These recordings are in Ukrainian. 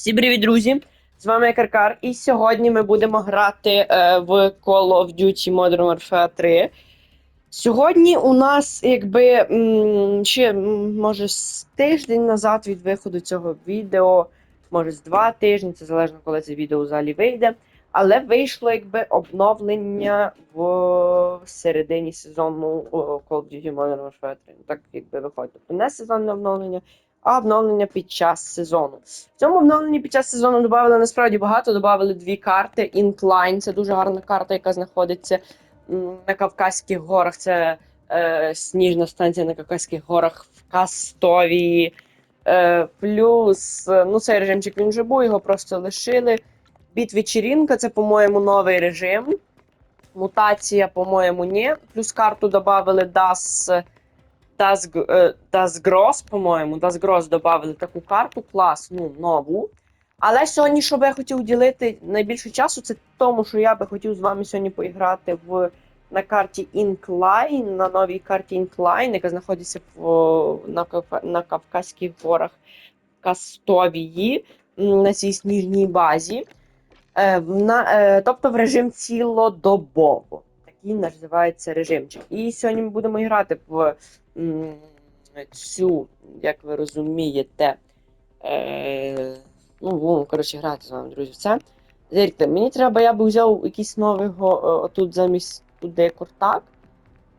Всім привіт, друзі! З вами Каркар, і сьогодні ми будемо грати е, в Call of Duty Modern Warfare 3. Сьогодні у нас, якби ще, може, з тиждень назад від виходу цього відео, може з два тижні, це залежно, коли це відео взагалі вийде. Але вийшло якби обновлення в середині сезону Call of Duty Modern Warfare 3. Ну, Так якби виходить. Тобто не сезонне обновлення, а обновлення під час сезону. В цьому обновленні під час сезону додали насправді багато. Додали дві карти. Incline, це дуже гарна карта, яка знаходиться на Кавказьких горах. Це е, сніжна станція на Кавказьких горах в Кастовії. Е, плюс, е, ну цей режимчик він вже був, його просто лишили. Біт-вечірінка це, по-моєму, новий режим. Мутація, по-моєму, ні. Плюс карту додали Das, Das, е, Das Gross, по-моєму. Das Gross додали таку карту, класну, нову. Але сьогодні, що би я хотів уділити найбільше часу, це тому, що я би хотів з вами сьогодні поіграти в, на карті Incline, на новій карті Incline, яка знаходиться в, на, на Кавказьких горах Кастовії, на цій сніжній базі. Е, на, е, тобто в режим цілодобово. Такий називається режимчик. І сьогодні ми будемо грати в цю, як ви розумієте, е, ну, будемо, коротше, грати з вами, друзі. Це. Зірте, мені треба, я б взяв якийсь новий го- е, тут замість є кортак.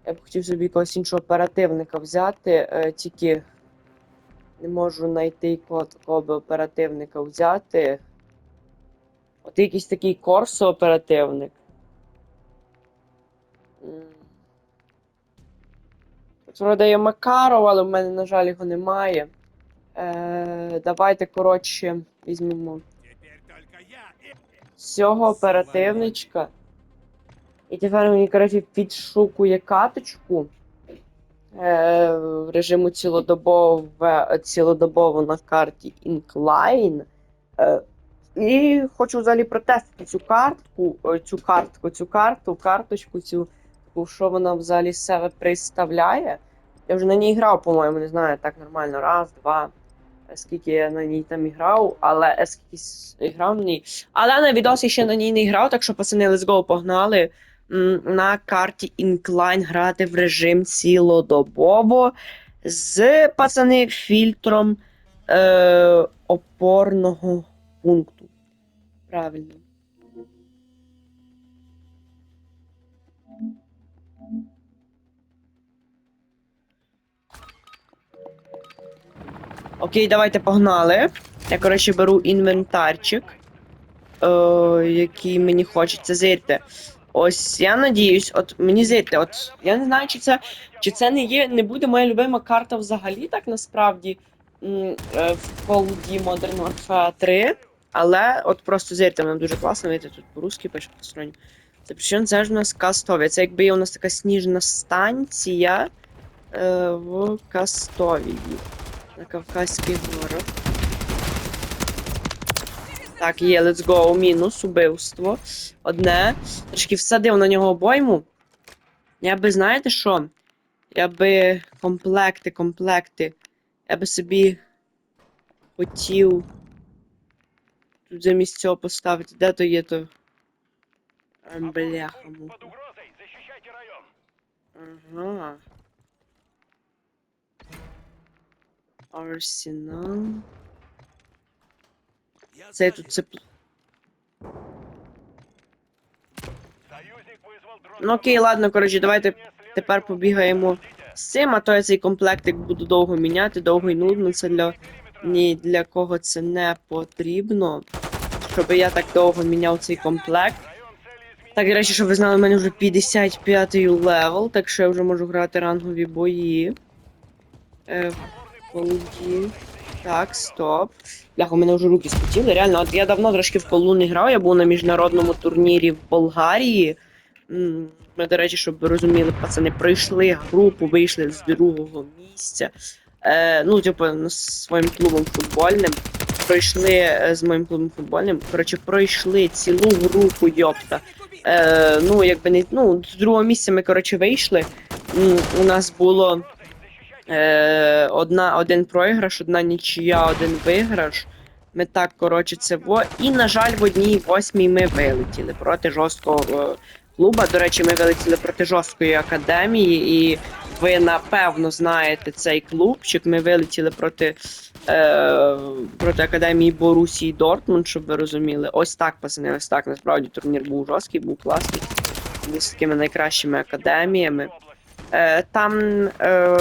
Я б хотів собі якогось іншого оперативника взяти, е, тільки не можу знайти кого такого би оперативника взяти. От якийсь такий корсо оперативник. Тут вроде Макаров, але в мене, на жаль, його немає. Е, давайте, коротше, візьмемо и... цього оперативничка. І тепер мені, коротше, підшукує каточку е, в режиму цілодобове, цілодобово на карті Incline. Е, і хочу взагалі протестити цю картку, е, цю картку, цю карту, карточку, цю, що вона взагалі себе представляє. Я вже на ній грав, по-моєму, не знаю, так нормально. Раз, два. Скільки я на ній там грав, але скільки грав на ній. Але на відосі ще на ній не грав, так що пацани, let's go, погнали. На карті Incline грати в режим цілодобово з пацани фільтром е, опорного пункту. Правильно. Окей, давайте погнали. Я, коротше, беру інвентарчик, е, який мені хочеться зайти. Ось я надіюсь, от мені зайти, от я не знаю, чи це, чи це не є, не буде моя любима карта взагалі, так насправді е, в Call Modern Warfare 3. Але от просто зірте, вона дуже класно, видите, тут по-русски пише посторонньо. Це причому це ж у нас Кастові. Це якби у нас така сніжна станція е, в Кастовії. На Кавказьких горах. Так, є, let's go. Мінус, убивство. Одне. Трошки всадив на нього обойму. Я би, знаєте що? Я би комплекти, комплекти. Я би собі хотів. Тут замість цього поставити. Де то є то? Ем, Бляха. Ага. Арсенал. Це тут це. Ну окей, ладно, коротше, давайте тепер побігаємо з цим, а то я цей комплектик буду довго міняти, довго і нудно. Це для ні для кого це не потрібно. Щоб я так довго міняв цей комплект. Так, до речі, щоб ви знали, у мене вже 55 левел, так що я вже можу грати рангові бої. Е, в. Так, стоп. Бляха, у мене вже руки спотіли. Реально, от я давно трошки в колу не грав, я був на міжнародному турнірі в Болгарії. Ми, до речі, щоб ви розуміли, пацани, пройшли групу, вийшли з другого місця. Е, ну, типу, з своїм клубом футбольним. Пройшли е, з моїм клубом футбольним. Коротше, пройшли цілу групу, йопта. Е, ну, якби не. Ну, з другого місця ми, коротше, вийшли. У нас було е, одна, один проіграш, одна нічия, один виграш. Ми так, коротше, це во. І, на жаль, в одній восьмій ми вилетіли проти жорсткого е, клуба. До речі, ми вилетіли проти жорсткої академії, і ви напевно знаєте цей клубчик. Ми вилетіли проти, е, проти академії Борусії Дортмунд, щоб ви розуміли. Ось так, пацани, ось так. Насправді турнір був жорсткий, був класний. Ми з такими найкращими академіями. Е, там, е,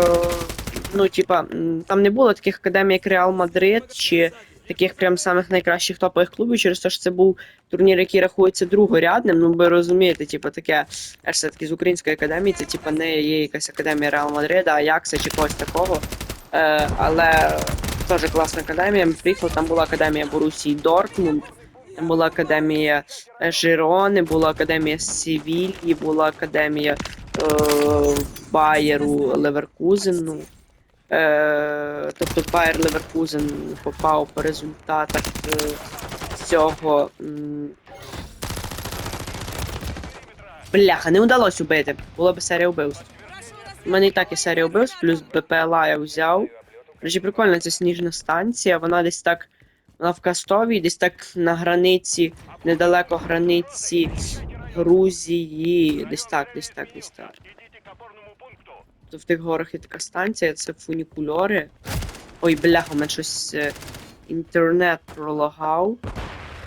ну, типа, там не було таких академій, як Реал Мадрид, чи таких прям самих найкращих топових клубів, через те, що це був турнір, який рахується другорядним. Ну, ви розумієте, типа таке, аж все-таки з української академії, це типа не є якась академія Реал Мадрида, Аякса чи когось такого. Е, але теж класна академія. Ми приїхали, там була академія Борусії Дортмунд. Там була академія е, Жирони, була академія Севільї, була академія е, Байеру Леверкузену. Е, тобто Байер Леверкузен попав по результатах е, цього. Бляха, не вдалося убити. Була б серія вбивств. У мене і так є серія вбивств, плюс БПЛА я взяв. Речі, прикольна ця сніжна станція, вона десь так. Вона в Кастові, десь так на границі, недалеко границі Грузії. Десь так, десь так, десь так. Идите к опорному пункту. То в тих горах є така станція, це фунікульори. Ой, бляха, мене щось е, інтернет пролагав.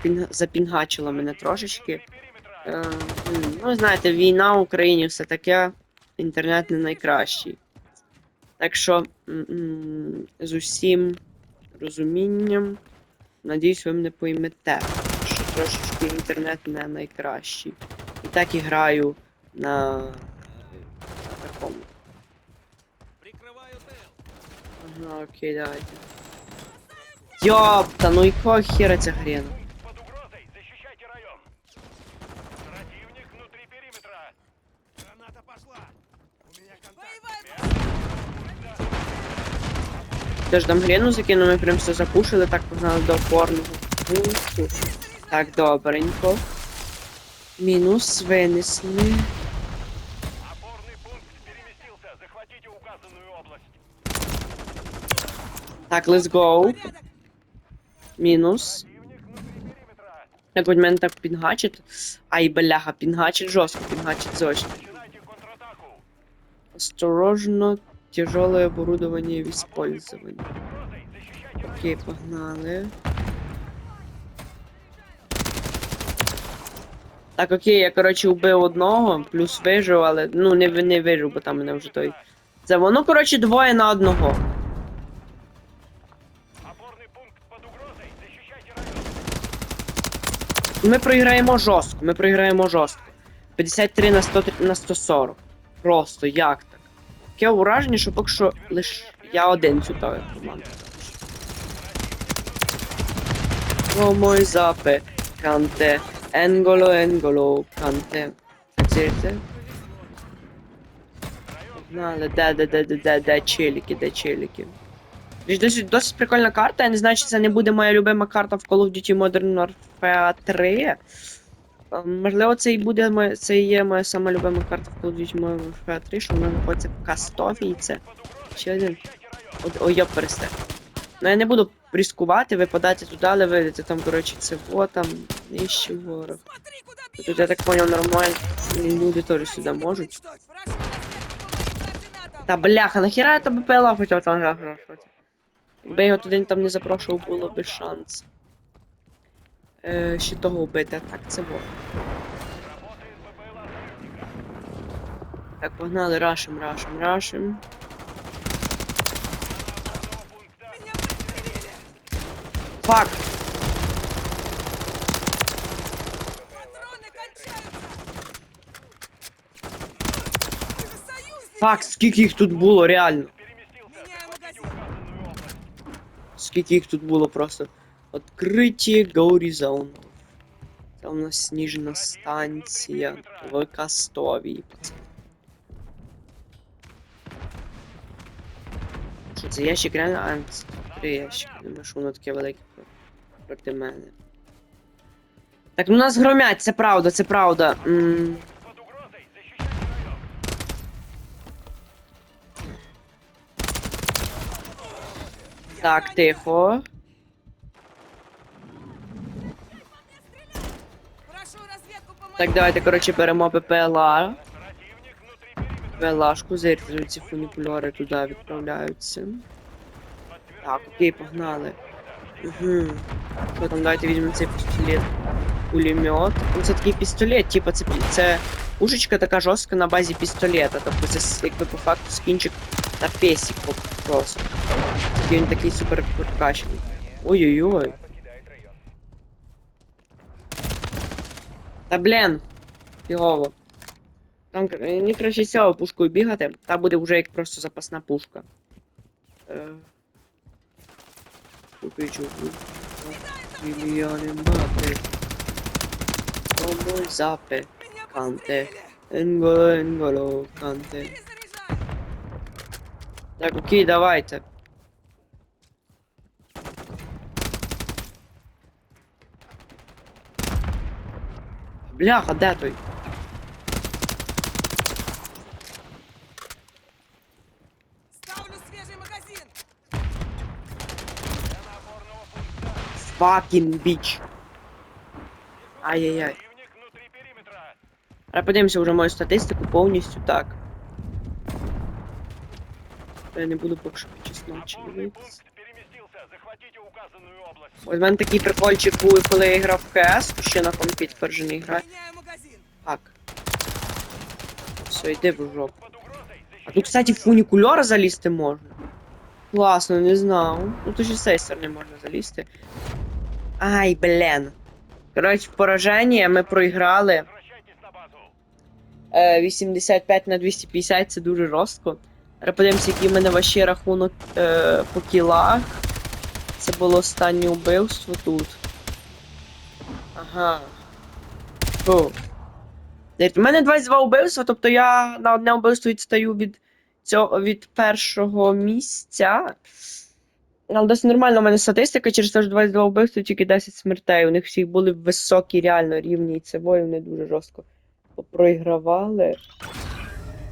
Пінг... Запінгачило мене трошечки. Е, ну, знаєте, війна в Україні все таке, інтернет не найкращий. Так що з усім розумінням, надіюсь, ви мене поймете, що трошечки інтернет не найкращий. І так і граю на, на такому. Ага, окей, давайте. Ёпта, ну якого хера ця хрена? Под угрозой. Защищайте район. Противник внутри периметра. Граната пошла. У меня контакт. Теж там гріну закину, ми прям все запушили, так погнали до опорного. Так, добренько. Мінус винесли. Так, let's go. Мінус. Як от мене так пінгачить. Ай, бляха, пінгачить жорстко, пінгачить зочно. Осторожно, тяжелое оборудование в использовании. Окей, погнали. Так, окей, я, коротше, вбив одного, плюс вижив, але ну не, не вижив, бо там мене вже той. Це воно, коротше, двоє на одного. Ми проіграємо жорстко, ми проіграємо жорстко. 53 на 100, на 140. Просто як так? Таке враження, що поки що лиш я один цю команду. О мой запе, канте, енголо, енголо, канте. Цірте? Погнали, де, де, де, де, де, де челіки, де челіки. Досить, досить прикольна карта, я не знаю, чи це не буде моя любима карта в Call of Duty Modern Warfare 3. Е, Можливо, це і буде моя, це і є моя сама любима карта в Call of Duty Modern Warfare 3, що вона знаходиться в Кастові, і це ще один. Ой, йоп, пересте. Ну я не буду ризикувати, випадати туди, але видите, там, коротше, це во, там, нижче в горах. Тут, я так поняв, нормально, люди теж сюди можуть. Та бляха, нахіра я тебе ПЛА хотів там запрошувати? Якби його туди там не запрошував, було би шанс. Е, ще того вбити, так це було. Так, погнали, рашим, рашим, рашим. Фак! Фак, скільки їх тут було, реально. Скільки їх тут було просто. Откриття горизонту. Це у нас сніжна станція в Кастові. Це ящик реально? А, це три ящики. Думаю, що воно таке велике проти мене. Так, ну нас громять, це правда, це правда. М, Под Так, тихо. Так, давайте, короче, беремо ППЛА. ПЛАшку, зеркалю, ці фунікульори туди відправляються. Так, окей, погнали. Угу. Що давайте візьмемо цей пістолет. Пулемет. Ну це такий пістолет, типа це, це пушечка така жорстка на базі пістолета. Тобто це якби по факту скінчик на песик просто. Такий він такий супер прокачаний. Ой-ой-ой. Та блін. Фігово. Там не краще цього пушкою бігати, та буде вже як просто запасна пушка. Е... Купичу. Мільйони бати. Тому запи. Канте. Енголо, енголо, канте. Так, окей, давайте. Бляха, де той? Ставлю свежий магазин! Fucking bitch. Ай-яй-яй. Внутри подивимося вже мою статистику повністю так. Я не буду поки що чесночі Опорный дивитися. Ось в мене такий прикольчик був, коли я грав в КС, ще на компі тепер же не граю. Так. Все, йди в жопу. А тут, кстати, в фунікульор залізти можна. Класно, не знав. Ну тут ще з цієї сторони можна залізти. Ай, блін. Коротше, пораження ми проіграли. Возвращайтесь на базу. Е, 85 на 250 це дуже жорстко. Подивимося, який в мене ваші рахунок е, по кілах. Це було останнє вбивство тут. Ага. Фу. У мене 22 вбивства, тобто я на одне вбивство відстаю від цього від першого місця. Але досить нормальна у мене статистика, через те, що 22 вбивства, тільки 10 смертей. У них всіх були високі реально рівні, і це бої вони дуже жорстко попроігравали.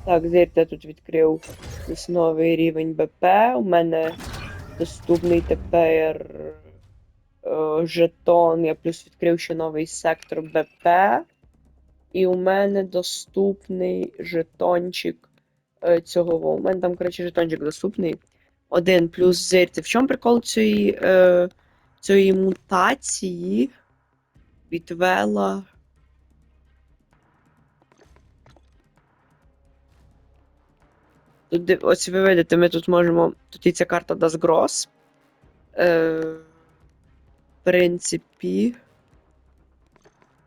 Так, зірте тут відкрив ось новий рівень БП. У мене доступний тепер е, жетон. Я плюс відкрив ще новий сектор БП. І у мене доступний жетончик е, цього. У мене там, коротше, жетончик доступний. Один плюс зирте. В чому прикол цієї, е, цієї мутації відвела. Тут, ось ви видите, ми тут можемо. Тут і ця карта Das Gross. Е, в принципі.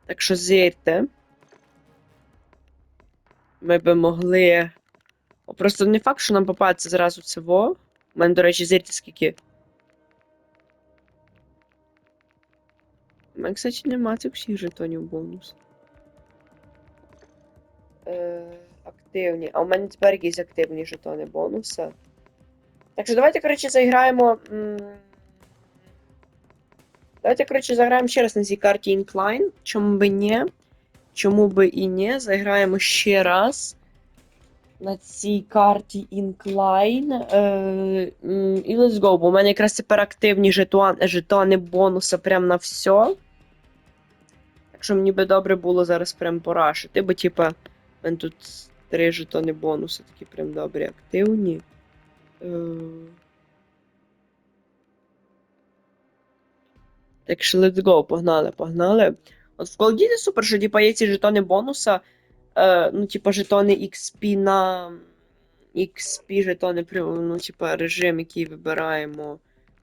Так що зірте. Ми би могли. О, Просто не факт, що нам попадеться зразу це во. У мене, до речі, зірте скільки. У мене, кстати, нема цих всіх жетонів бонус. Е, активні. А у мене тепер якісь активні жетони бонуса. Так що давайте, коротше, заіграємо. Давайте, коротше, заграємо ще раз на цій карті Incline. Чому би ні? Чому би і ні? Заіграємо ще раз на цій карті Incline. Е, і let's go, бо у мене якраз тепер активні жетон, жетони бонуса прям на все. Так що мені би добре було зараз прям порашити, бо типа. Мене тут три жетони бонуси, такі прям добрі, активні. Е... Так що let's go, погнали, погнали. От в Call of Duty супер, що типа є ці жетони бонуса. Е, ну, типа, жетони XP на. XP жетони, ну, типа, режим, який вибираємо.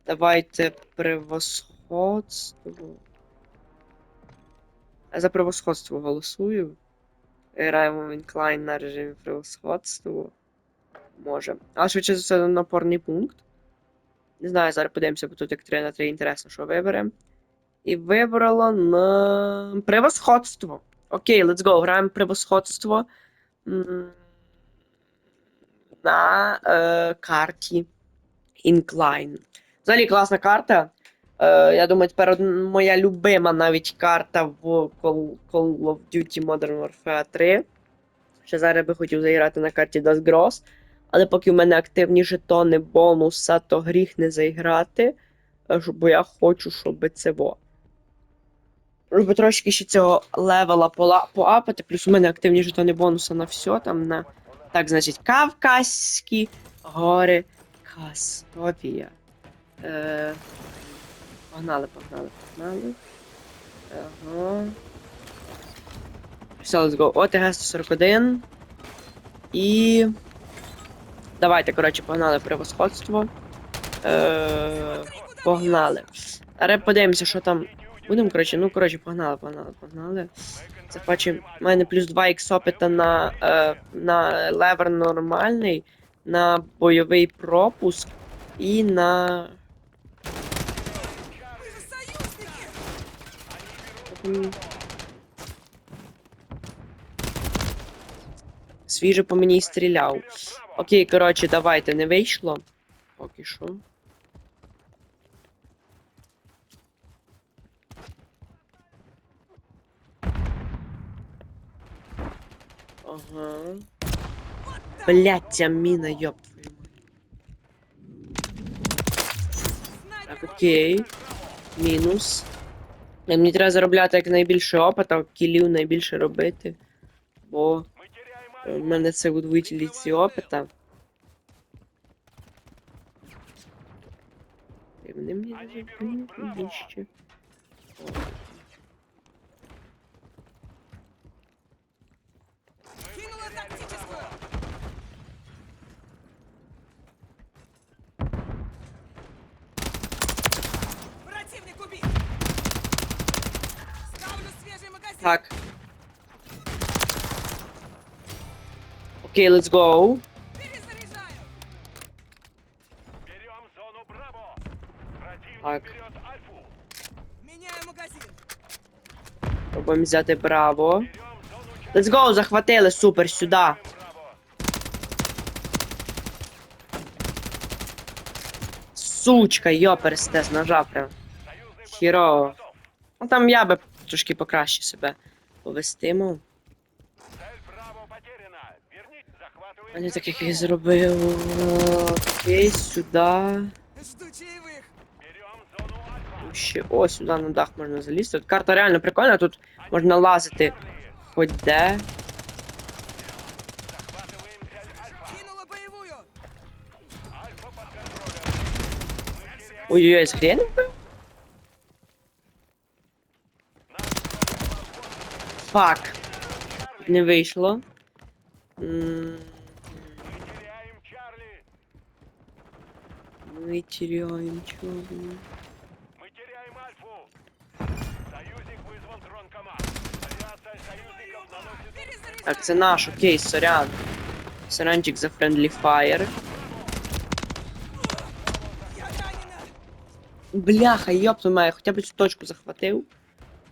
Давайте превосходство. Я за превосходство голосую. Граємо в Incline на режимі превосходства. Може. Але швидше за все напорний пункт. Не знаю, зараз подивимося, бо тут як 3 на 3 інтересно, що виберемо. І вибрало на превосходство. Окей, let's go. Граємо превосходство. На е, карті Incline. Взагалі класна карта. Е, я думаю, тепер моя любима навіть карта в Call, of Duty Modern Warfare 3. Ще зараз би хотів заіграти на карті Das Gross. Але поки в мене активні жетони бонуса, то гріх не заіграти. е, Бо я хочу, щоб це було. Щоб трошки ще цього левела поапати, плюс у мене активні жетони бонуса на все там на. Так, значить, Кавказькі гори Каспія. Е... Погнали, погнали, погнали. Ага. Все, let's go. ОТГ 141. І. Давайте, коротше, погнали превосходство. Е... Погнали. Аре подивимося, що там. Будемо, коротше, ну коротше, погнали, погнали, погнали. Це бачимо, в мене плюс 2 ікс опита на, е, на левер нормальний, на бойовий пропуск і на. Мы же союзники! М. Свіже по мені стріляв. Окей, коротше, давайте, не вийшло. Поки що. Ага. Блять, ця міна, ёб. Так, окей. Мінус. Е, Мені треба заробляти якнайбільше опита, кілів найбільше робити. Бо е, в мене це удвоїтелі ці опита. І вони мені більше. Кинула тактическую! Противник убит! Ставлю свежий магазин! Так. Окей, let's go. Берем зону Браво. Противник Так. Альфу. Меняю магазин! Пробуємо взяти браво. Let's go, захватили, супер, сюди. Сучка, йоперсте, з ножа прям. Хірово. Ну там я би трошки покраще себе повестиму. Цель Браво потеряна. Вернись, захватываем. А не цель так, як Браво. я зробив. Окей, сюди. Жду чаевых! Берем зону Альфа. Ще о, сюди на дах можна залізти. Тут карта реально прикольна, тут можна лазити хоч де. Захватываем цель Альфа. Фак. Не вийшло. М, Мы теряем Чарли. Ми теряємо чого. Мы теряем Альфу. Союзник вызвал дрон команд. Авиация союзников наносит Перезаряжаю! Так, це наш, окей, сорян. Саранчик за Friendly Fire. Я ранена! Бляха, йоп, має, хоча б цю точку захватив.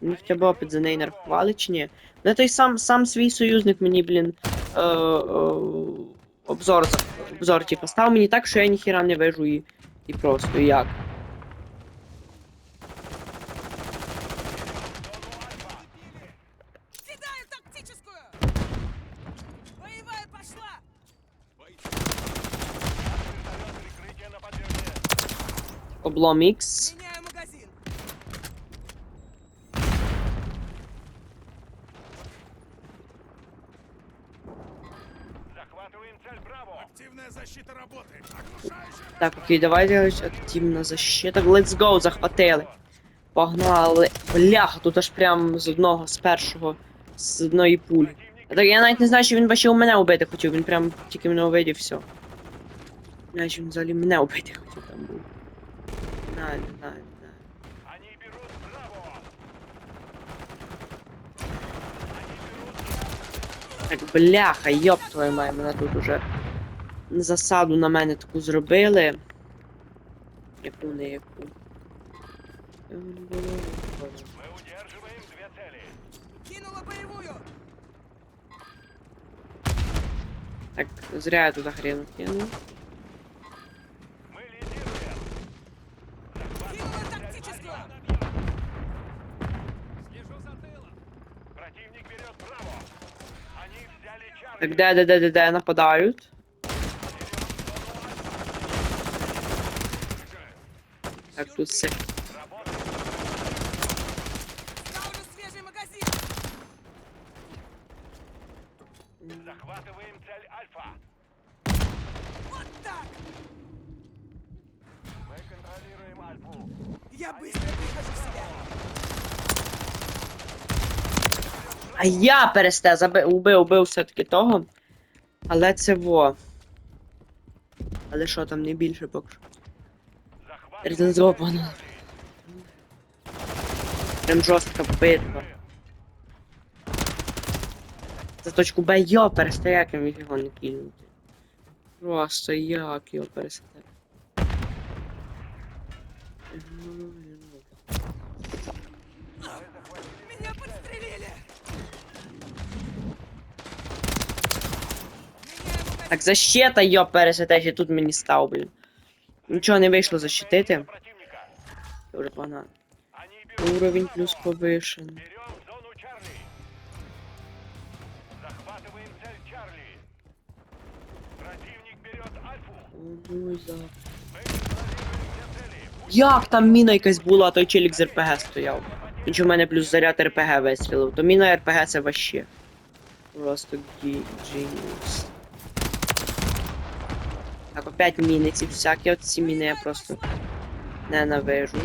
Мені хоча б опит за неї нарахували чи ні. Ну той сам, сам свій союзник мені, блін, е, е, обзор, обзор типу, став мені так, що я ніхіра не вижу і, і просто як. Кидаю тактическую! Боевая пошла! вертолет прикрытие на подлете. Облом X. Меняю магазин! Захватываем цель Браво. Активная защита работает. Окружающий Так, окей, давайте активна защита. Let's go, захватили. Погнали. Бляха, тут аж прям з одного, з першого, з одної пулі. Так я навіть не знаю, чи він вообще у мене убити хотів, він прям тільки мене увидів, все. Не знаю, чи він взагалі мене убити хотів там був. Не знаю, не знаю, не знаю. Они берут Браво. Они берут Так, бляха, йоп твою мать, мене тут уже засаду на мене таку зробили. Яку не яку. Мы удерживаем две цели. Кинула боевую! Так, зря я туди хрен кинув. Мы лидируем. Кинула тактическую! Противник берет Браво. Они взяли Чарли. Так, де, де, де, де, де нападають? Так, тут все. Работа. Ставлю в себя. А я пересте заби... убив, убив все-таки того. Але це во. Але що там не більше поки що. Реализовано. Прям жорстка битва. За точку Б йо пересте, як я міг його не кинути. Просто як його пересте. Так, защита, йо пересете, ще тут мені став, блін. Нічого не вийшло защитити. Они берут Уровень плюс повишен. Берем зону Чарли. Захватываем цель Противник берет Альфу. За... Мы контролируем все цели. Пусть Як там міна якась була, а той челік з РПГ стояв. Він в мене плюс заряд РПГ вистрілив. То міна РПГ це ваще. Просто genius. Так, опять міни ці всякі, от ці міни я просто ненавижу.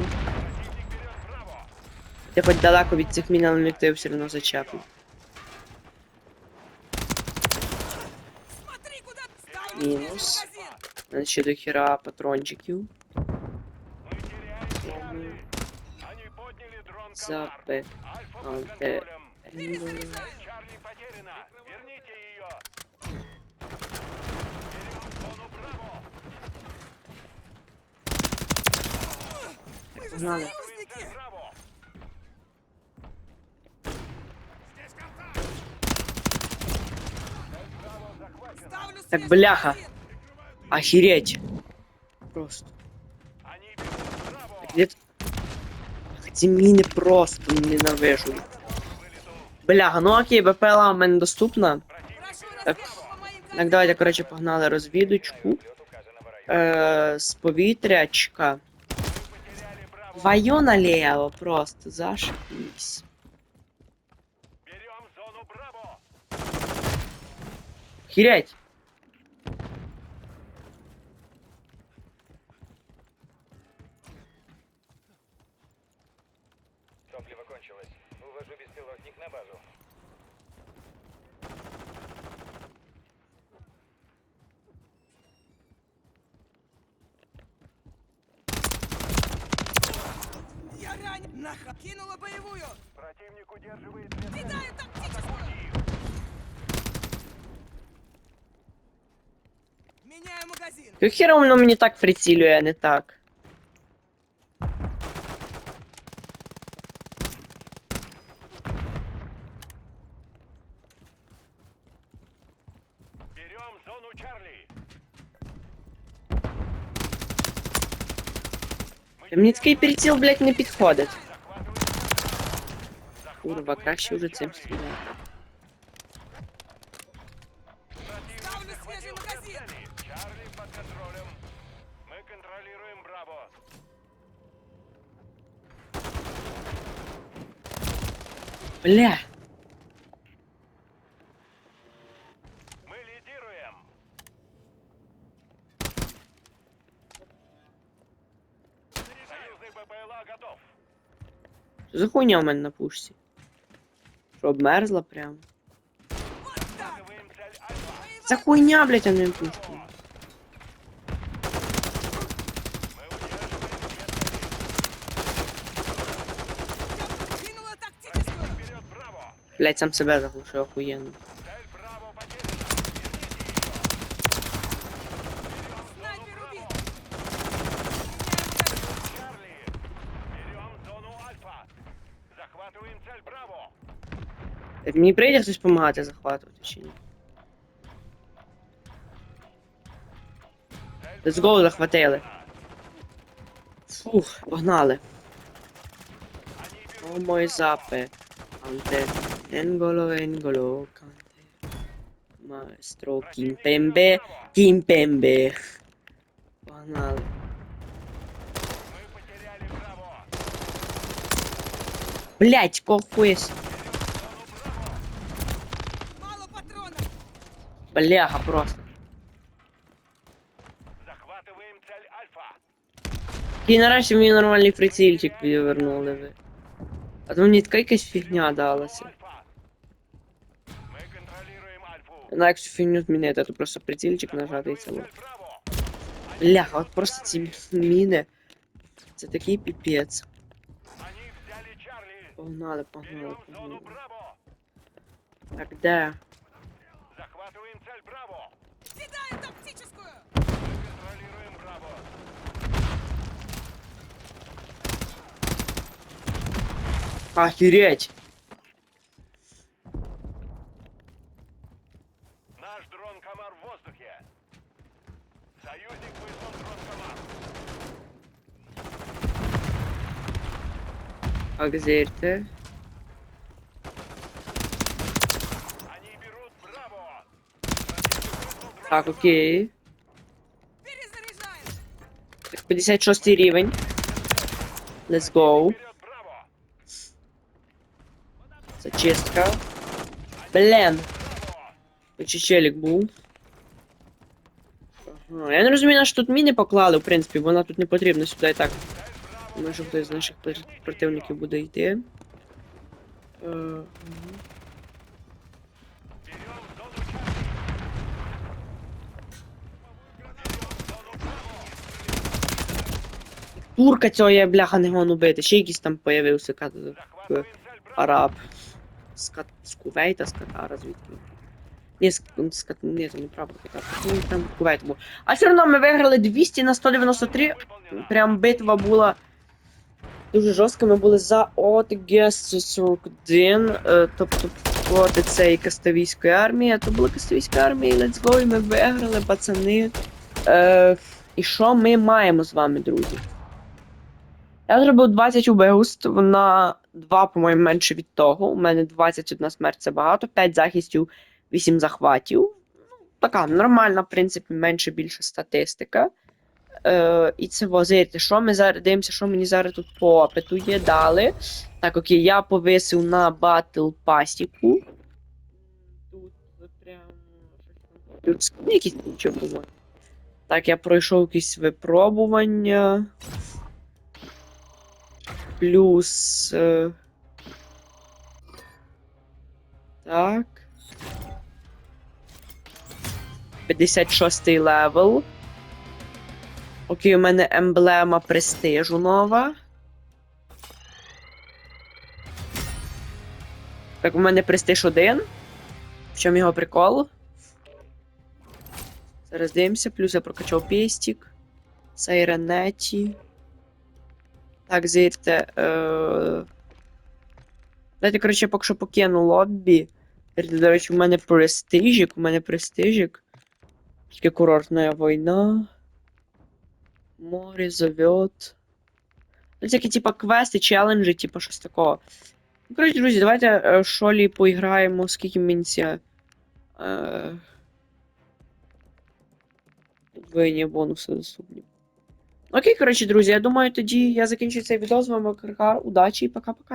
Ти хоч далеко від цих мін, але ти все одно зачепив. Мене ще до хіра патрончиків. Запи. Альфа А, под те- контролем. Перезаряжаю. Чарли потеряна. Верните ее. Берем зону Браво. Мы же Погнали. союзники! Цель Браво. Здесь контакт! Ставлю Так, бляха. Охереть. Просто. Так, Ці міни просто ненавижу. Бляга, ну окей, БПЛА в мене доступна. Так. Так, давайте, коротше, погнали розвідочку. Е, з повітрячка. Браво. Налево просто, зашибись. Берем зону Браво. Хереть. ранен! Наха! Кинула боевую! Противник удерживает две Кидаю тактическую! Меняю магазин! Як хера воно мені так прицілює, а не так. Берем зону Чарли. Та мені такий приціл, блядь, не підходить. Курва, краще вже цим стріляти. Ставлю свежий магазин! Чарли под контролем. Мы контролируем Браво. Бля. Мы лидируем. Союзный БПЛА готов. Що за хуйня у мене на пушці? Обмерзла прям? Це хуйня, блядь, а не Браво. Блядь, сам себе заглушив охуєнно. Мені прийде хтось допомагати захватувати чи ні? Let's go, захватили. Фух, погнали. О мой запе. Канте. Енголо, енголо, канте. Маестро Кімпембе. Кімпембе. Погнали. Блять, кохуєсь. Бляха просто. Захватываем цель Альфа. І нарешті мені нормальний прицільчик підвернули ви. А то мені така якась фігня далася. Альфа. Мы контролируем Альфу. На якщо фігню змінити, то просто прицільчик нажати і. Цель. Браво. Бляха, от просто ці міни. Це такий піпець. Они взяли Чарли. Погнали, погнали, зону погнали. Браво. Так, де? Захватываем цель Браво. Кидаю тактическую! Мы контролируем Браво. Охереть! Наш дрон Комар в воздухе. Союзник вызвал дрон Комар. Акзерте. Они Так, окей. Так, 56 рівень. Let's go. Зачистка. Блін. Браво. Челік був. Ага. Я не розумію, на що тут міни поклали, в принципі, вона тут не потрібна сюди і так. Може хтось з наших противників буде йти. Е, мгм. Берем зону Чарли. Берем зону Браво. Турка цього я бляха не можу убити. Ще якийсь там появився кат... Браво. араб. З, Кат... з Кувейта, з Катара, звідки. Ні, з, з Кат... Ні, це не правда Катар. Ну, там Кувейт був. А все одно ми виграли 200 на 193. Прям битва була дуже жорстка. Ми були за ОТГС 41, е, тобто проти цієї кастовійської армії. То була кастовійська армія, і let's go, і ми виграли, пацани. Е, і що ми маємо з вами, друзі? Я зробив 20 убивств на 2, по-моєму, менше від того. У мене 21 смерть це багато, 5 захистів, 8 захватів. Ну, така нормальна, в принципі, менше більше статистика. Е, і це возити. Що ми зараз дивимося, що мені зараз тут по опиту є дали. Так, окей, я повисив на батл пасіку. Тут прям. Тут якісь нічого було. Так, я пройшов якісь випробування. Плюс. Е... Так. 56 левел. Окей, у мене емблема престижу нова. Так, у мене престиж 1. В чому його прикол? Зараз дивимося, плюс я прокачав пестик. Сайренеті. Так, звідти. Е... Дайте, коротше, поки що покину лоббі. До речі, у мене престижик, у мене престижик. Тільки курортна війна. Море зовет. Ну, всякі, типа, квести, челенджі, типа, щось такого. Ну, коротше, друзі, давайте е, шолі поіграємо, скільки мені ця. Е... Подвоєння бонуси доступні. Окей, коротше, друзі, я думаю, тоді я закінчу цей відео з вами Каркар. Удачі і пока-пока.